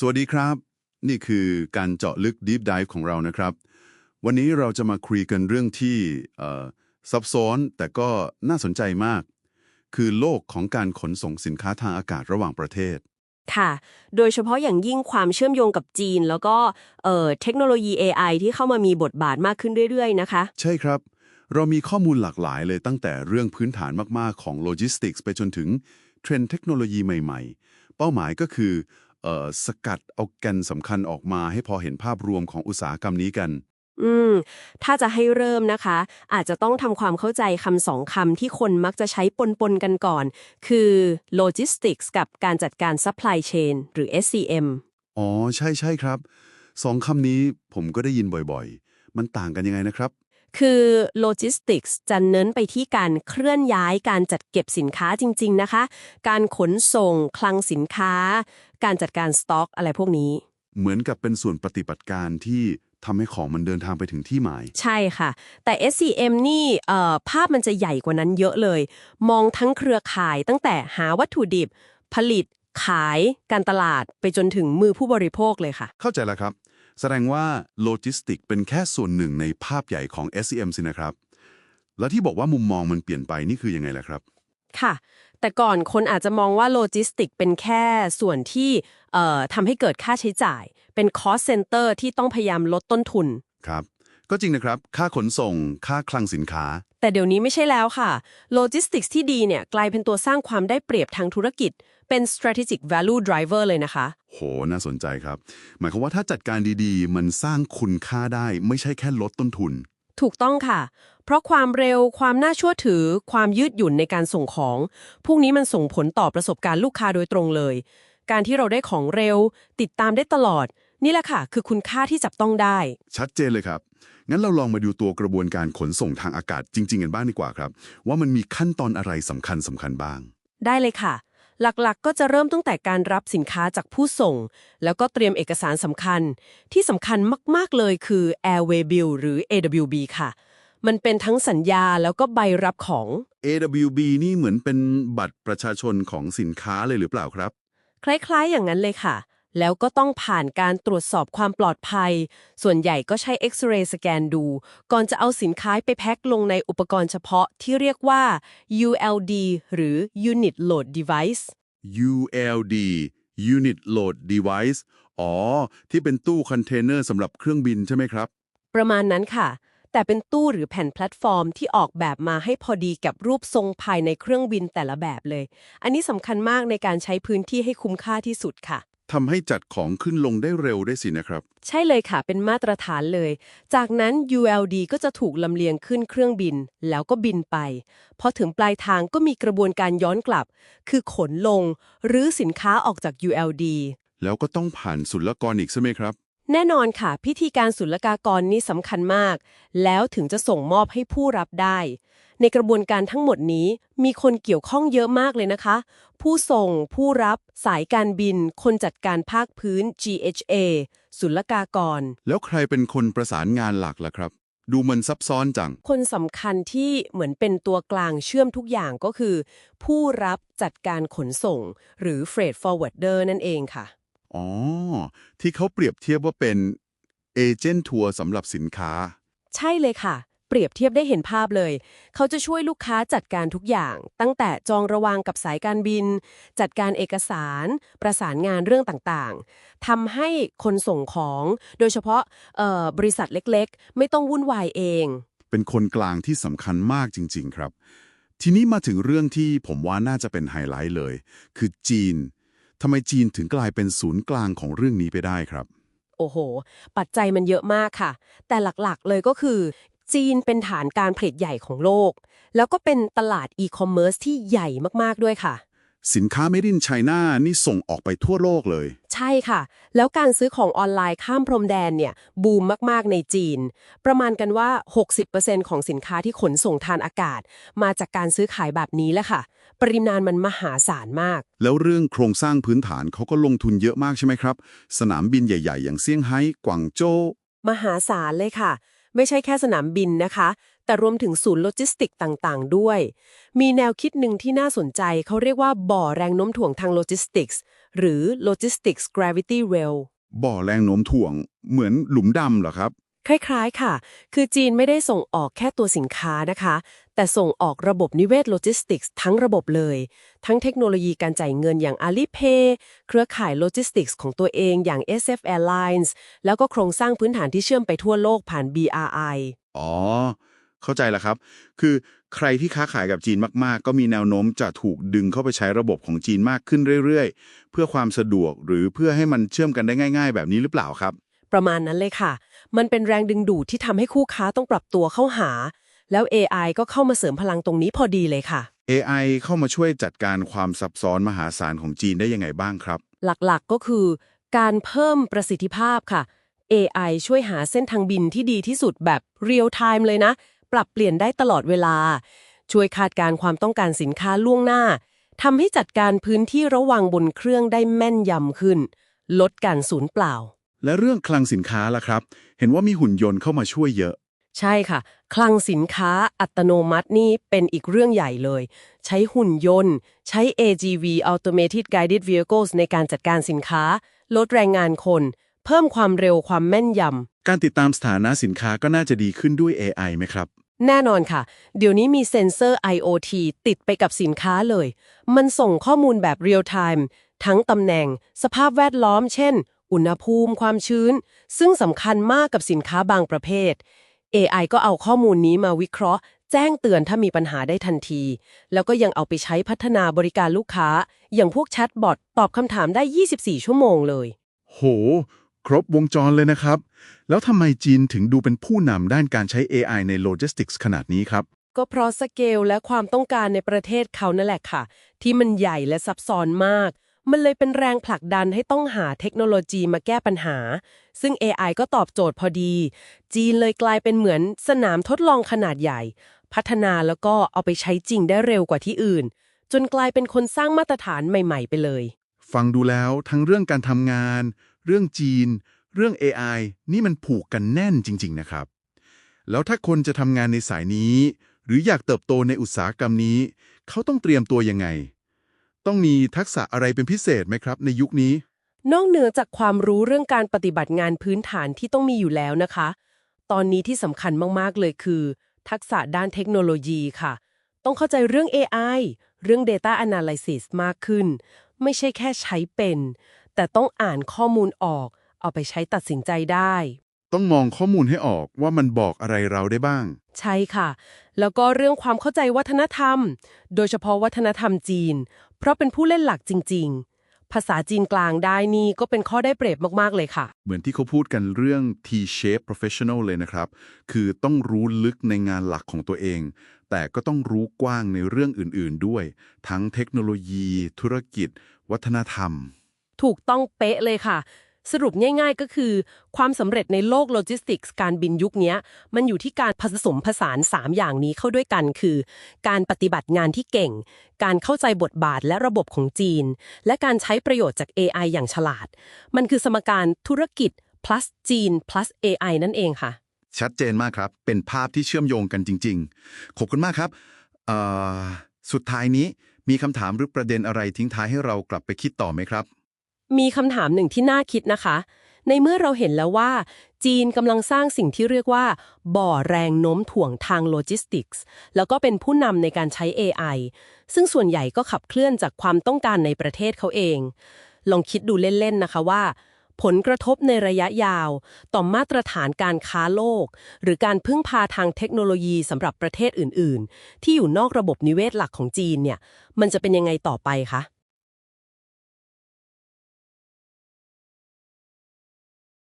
สวัสดีครับ นี่คือการเจาะลึก Deep Dive ของเรานะครับ วันนี้เราจะมาคุยกันเรื่องที่เอ่อซับซ้อนแต่ก็น่าสนใจมาก คือโลกของการขนส่งสินค้าทางอากาศระหว่างประเทศ ค่ะ โดยเฉพาะอย่างยิ่งความเชื่อมโยงกับจีน แล้วก็เอ่อเทคโนโลยี AI ที่เข้ามามีบทบาทมากขึ้นเรื่อยๆ นะคะ ใช่ครับ เรามีข้อมูลหลากหลายเลยตั้งแต่เรื่องพื้นฐานมากๆของโลจิสติกส์ไปจนถึงเทรนด์เทคโนโลยีใหม่ ๆ เป้าหมายก็คือเอ่อ สกัดเอาแกนสำคัญออกมาให้พอเห็นภาพรวมของอุตสาหกรรมนี้กัน อืม ถ้าจะให้เริ่มนะคะ อาจจะต้องทำความเข้าใจคำสองคำที่คนมักจะใช้ปนๆกันก่อน คือ logistics กับการจัดการ supply chain หรือ SCM อ๋อ ใช่ใช่ครับ สองคำนี้ผมก็ได้ยินบ่อยๆ มันต่างกันยังไงนะครับ คือ logistics จะเน้นไปที่การเคลื่อนย้ายการจัดเก็บสินค้าจริง ๆ นะคะ การขนส่ง คลังสินค้า การจัดการสต็อก อะไรพวกนี้ เหมือนกับเป็นส่วนปฏิบัติการที่ทำให้ของมันเดินทางไปถึงที่หมาย ใช่ค่ะ แต่ SCM นี่เอ่อภาพมันจะใหญ่กว่านั้นเยอะเลย มองทั้งเครือข่ายตั้งแต่หาวัตถุดิบ ผลิต ขาย การตลาดไปจนถึงมือผู้บริโภคเลยค่ะ เข้าใจแล้วครับ แสดงว่าโลจิสติกเป็นแค่ส่วนหนึ่งในภาพใหญ่ของ SCM สินะครับ แล้วที่บอกว่ามุมมองมันเปลี่ยนไปนี่คือยังไงล่ะครับ ค่ะ แต่ก่อนคนอาจจะมองว่าโลจิสติกเป็นแค่ส่วนที่เอ่อทำให้เกิดค่าใช้จ่าย เป็น cost center ที่ต้องพยายามลดต้นทุน ครับ ก็จริงนะครับ ค่าขนส่ง ค่าคลังสินค้า แต่เดี๋ยวนี้ไม่ใช่แล้วค่ะโลจิสติกส์ที่ดีเนี่ยกลายเป็นตัวสร้างความได้เปรียบทางธุรกิจ เป็น strategic value driver เลยนะคะ โห น่าสนใจครับ หมายความว่าถ้าจัดการดีๆ มันสร้างคุณค่าได้ไม่ใช่แค่ลดต้นทุน ถูกต้องค่ะ เพราะความเร็ว ความน่าเชื่อถือ ความยืดหยุ่นในการส่งของ พวกนี้มันส่งผลต่อประสบการณ์ลูกค้าโดยตรงเลย การที่เราได้ของเร็ว ติดตามได้ตลอด นี่แหละค่ะ คือคุณค่าที่จับต้องได้ ชัดเจนเลยครับ งั้นเราลองมาดูตัวกระบวนการขนส่งทางอากาศจริง ๆ กันบ้างดีกว่าครับ ว่ามันมีขั้นตอนอะไรสำคัญสำคัญบ้าง ได้เลยค่ะ หลักๆก็จะเริ่มตั้งแต่การรับสินค้าจากผู้ส่ง แล้วก็เตรียมเอกสารสำคัญ ที่สำคัญมากๆเลยคือ Airway Bill หรือ AWB ค่ะ มันเป็นทั้งสัญญาแล้วก็ใบรับของ AWB นี่เหมือนเป็นบัตรประชาชนของสินค้าเลยหรือเปล่าครับ คล้ายๆ อย่างนั้นเลยค่ะ แล้วก็ต้องผ่านการตรวจสอบความปลอดภัย ส่วนใหญ่ก็ใช้เอ็กซเรย์สแกนดู ก่อนจะเอาสินค้าไปแพ็คลงในอุปกรณ์เฉพาะที่เรียกว่า ULD หรือ Unit Load Device ULD Unit Load Device อ๋อ ที่เป็นตู้คอนเทนเนอร์สำหรับเครื่องบินใช่ไหมครับ ประมาณนั้นค่ะ แต่เป็นตู้หรือแผ่นแพลตฟอร์มที่ออกแบบมาให้พอดีกับรูปทรงภายในเครื่องบินแต่ละแบบเลย อันนี้สำคัญมากในการใช้พื้นที่ให้คุ้มค่าที่สุดค่ะ ทำให้จัดของขึ้นลงได้เร็วได้สินะครับ ใช่เลยค่ะ เป็นมาตรฐานเลย จากนั้น ULD ก็จะถูกลำเลียงขึ้นเครื่องบิน แล้วก็บินไป พอถึงปลายทางก็มีกระบวนการย้อนกลับ คือขนลง หรือสินค้าออกจาก ULD แล้วก็ต้องผ่านศุลกรอีกใช่ไหมครับ แน่นอนค่ะ พิธีการศุลกากรนี่สำคัญมาก แล้วถึงจะส่งมอบให้ผู้รับได้ ในกระบวนการทั้งหมดนี้มีคนเกี่ยวข้องเยอะมากเลยนะคะ ผู้ส่ง ผู้รับสายการบิน คนจัดการภาคพื้น GHA ศุลกากร แล้วใครเป็นคนประสานงานหลักล่ะครับ ดูมันซับซ้อนจัง คนสำคัญที่เหมือนเป็นตัวกลางเชื่อมทุกอย่างก็คือ ผู้รับจัดการขนส่ง หรือ freight forwarder นั่นเองค่ะ อ๋อ ที่เขาเปรียบเทียบว่าเป็นเอเจนต์ทัวร์สำหรับสินค้า ใช่เลยค่ะ เปรียบเทียบได้เห็นภาพเลย เขาจะช่วยลูกค้าจัดการทุกอย่าง ตั้งแต่จองระวางกับสายการบิน จัดการเอกสาร ประสานงานเรื่องต่างๆ ทำให้คนส่งของ โดยเฉพาะเอ่อบริษัทเล็กๆ ไม่ต้องวุ่นวายเอง เป็นคนกลางที่สำคัญมากจริง ๆ ครับ ทีนี้มาถึงเรื่องที่ผมว่าน่าจะเป็นไฮไลท์เลย คือจีนทำไมจีนถึงกลายเป็นศูนย์กลางของเรื่องนี้ไปได้ครับโอ้โห ปัจจัยมันเยอะมากค่ะ แต่หลักๆ เลยก็คือ จีนเป็นฐานการผลิตใหญ่ของโลก แล้วก็เป็นตลาดอีคอมเมิร์ซที่ใหญ่มากๆด้วยค่ะ สินค้า Made in China นี่ส่งออกไปทั่วโลกเลย ใช่ค่ะ แล้วการซื้อของออนไลน์ข้ามพรมแดนเนี่ยบูมมากๆในจีน ประมาณกันว่า 60%ของสินค้าที่ขนส่งทางอากาศ มาจากการซื้อขายแบบนี้แหละค่ะ ปริมาณมันมหาศาลมาก แล้วเรื่องโครงสร้างพื้นฐานเขาก็ลงทุนเยอะมากใช่ไหมครับ สนามบินใหญ่ ๆ อย่างเซี่ยงไฮ้กวางโจวมหาศาลเลยค่ะ ไม่ใช่แค่สนามบินนะคะ แต่รวมถึงศูนย์โลจิสติกส์ต่างๆ ด้วย มีแนวคิดหนึ่งที่น่าสนใจเขาเรียกว่าบ่อแรงโน้มถ่วงทางโลจิสติกส์หรือ logistics gravity well บ่อแรงโน้มถ่วง เหมือนหลุมดำเหรอครับ คล้ายๆค่ะ คือจีนไม่ได้ส่งออกแค่ตัวสินค้านะคะ แต่ส่งออกระบบนิเวศโลจิสติกส์ทั้งระบบเลย ทั้งเทคโนโลยีการจ่ายเงินอย่าง Alipay เครือข่ายโลจิสติกส์ของตัวเองอย่าง SF Airlines แล้วก็โครงสร้างพื้นฐานที่เชื่อมไปทั่วโลกผ่าน BRI อ๋อ เข้าใจแล้วครับ คือใครที่ค้าขายกับจีนมากๆ ก็มีแนวโน้มจะถูกดึงเข้าไปใช้ระบบของจีนมากขึ้นเรื่อยๆ เพื่อความสะดวกหรือเพื่อให้มันเชื่อมกันได้ง่าย ๆ แบบนี้หรือเปล่าครับ ประมาณนั้นเลยค่ะ มันเป็นแรงดึงดูดที่ทำให้คู่ค้าต้องปรับตัวเข้าหา แล้ว AI ก็เข้ามาเสริมพลังตรงนี้พอดีเลยค่ะ AI เข้ามาช่วยจัดการความซับซ้อนมหาศาลของจีนได้ยังไงบ้างครับ หลักๆก็คือ การเพิ่มประสิทธิภาพค่ะ AI ช่วยหาเส้นทางบินที่ดีที่สุดแบบเรียลไทม์เลยนะ ปรับเปลี่ยนได้ตลอดเวลา ช่วยคาดการณ์ความต้องการสินค้าล่วงหน้าทำให้จัดการพื้นที่ระหว่างบนเครื่องได้แม่นยำขึ้น ลดการสูญเปล่า และเรื่องคลังสินค้าล่ะครับ เห็นว่ามีหุ่นยนต์เข้ามาช่วยเยอะ ใช่ค่ะ คลังสินค้าอัตโนมัตินี่เป็นอีกเรื่องใหญ่เลย ใช้หุ่นยนต์ ใช้ AGV Automated Guided Vehicles ในการจัดการสินค้า ลดแรงงานคน เพิ่มความเร็วความแม่นยำ การติดตามสถานะสินค้าก็น่าจะดีขึ้นด้วย AI ไหมครับ แน่นอนค่ะ เดี๋ยวนี้มีเซ็นเซอร์ IoT ติดไปกับสินค้าเลย มันส่งข้อมูลแบบเรียลไทม์ทั้งตำแหน่ง สภาพแวดล้อม เช่น อุณหภูมิ ความชื้น ซึ่งสำคัญมากกับสินค้าบางประเภท AI ก็เอาข้อมูลนี้มาวิเคราะห์ แจ้งเตือนถ้ามีปัญหาได้ทันที แล้วก็ยังเอาไปใช้พัฒนาบริการลูกค้า อย่างพวกแชทบอทตอบคำถามได้ 24 ชั่วโมงเลย โห ครบวงจรเลยนะครับ แล้วทำไมจีนถึงดูเป็นผู้นำด้านการใช้ AI ในโลจิสติกส์ขนาดนี้ครับ ก็เพราะสเกลและความต้องการในประเทศเขานั่นแหละค่ะ ที่มันใหญ่และซับซ้อนมาก มันเลยเป็นแรงผลักดันให้ต้องหาเทคโนโลยีมาแก้ปัญหา ซึ่ง AI ก็ตอบโจทย์พอดี จีนเลยกลายเป็นเหมือนสนามทดลองขนาดใหญ่ พัฒนาแล้วก็เอาไปใช้จริงได้เร็วกว่าที่อื่น จนกลายเป็นคนสร้างมาตรฐานใหม่ๆ ไปเลย ฟังดูแล้วทั้งเรื่องการทำงาน เรื่องจีน เรื่อง AI นี่มันผูกกันแน่นจริง ๆ นะครับ แล้วถ้าคนจะทำงานในสายนี้ หรืออยากเติบโตในอุตสาหกรรมนี้ เขาต้องเตรียมตัวยังไง ต้องมีทักษะอะไรเป็นพิเศษไหมครับ ในยุคนี้ นอกเหนือจากความรู้เรื่องการปฏิบัติงานพื้นฐานที่ต้องมีอยู่แล้วนะคะ ตอนนี้ที่สำคัญมาก ๆ เลยคือ ทักษะด้านเทคโนโลยีค่ะ ต้องเข้าใจเรื่อง AI เรื่อง Data Analysis มากขึ้น ไม่ใช่แค่ใช้เป็น แต่ต้องอ่านข้อมูลออก เอาไปใช้ตัดสินใจได้ ต้องมองข้อมูลให้ออกว่ามันบอกอะไรเราได้บ้าง ใช่ค่ะ แล้วก็เรื่องความเข้าใจวัฒนธรรม โดยเฉพาะวัฒนธรรมจีน เพราะเป็นผู้เล่นหลักจริง ๆ ภาษาจีนกลางได้นี่ก็เป็นข้อได้เปรียบมาก ๆ เลยค่ะ เหมือนที่เขาพูดกันเรื่อง T-shape professional เลยนะครับ คือต้องรู้ลึกในงานหลักของตัวเอง แต่ก็ต้องรู้กว้างในเรื่องอื่น ๆ ด้วย ทั้งเทคโนโลยี ธุรกิจ วัฒนธรรม ถูกต้องเป๊ะเลยค่ะ สรุปง่ายๆก็คือ ความสำเร็จในโลกโลจิสติกส์การบินยุคนี้มันอยู่ที่การผสมผสาน 3 อย่างนี้เข้าด้วยกันคือ การปฏิบัติงานที่เก่ง การเข้าใจบทบาทและระบบของจีน และการใช้ประโยชน์จาก AI อย่างฉลาด มันคือสมการธุรกิจ plus จีน plus AI นั่นเองค่ะ ชัดเจนมากครับ เป็นภาพที่เชื่อมโยงกันจริง ๆ ขอบคุณมากครับสุดท้ายนี้มีคำถามหรือประเด็นอะไรทิ้งท้ายให้เรากลับไปคิดต่อไหมครับ มีคำถามหนึ่งที่น่าคิดนะคะ ในเมื่อเราเห็นแล้วว่า จีนกำลังสร้างสิ่งที่เรียกว่า บ่อแรงโน้มถ่วงทางโลจิสติกส์ แล้วก็เป็นผู้นำในการใช้ AI ซึ่งส่วนใหญ่ก็ขับเคลื่อนจากความต้องการในประเทศเขาเอง ลองคิดดูเล่น ๆ นะคะว่า ผลกระทบในระยะยาว ต่อมาตรฐานการค้าโลก หรือการพึ่งพาทางเทคโนโลยีสำหรับประเทศอื่น ๆ ที่อยู่นอกระบบนิเวศหลักของจีนเนี่ย มันจะเป็นยังไงต่อไปคะ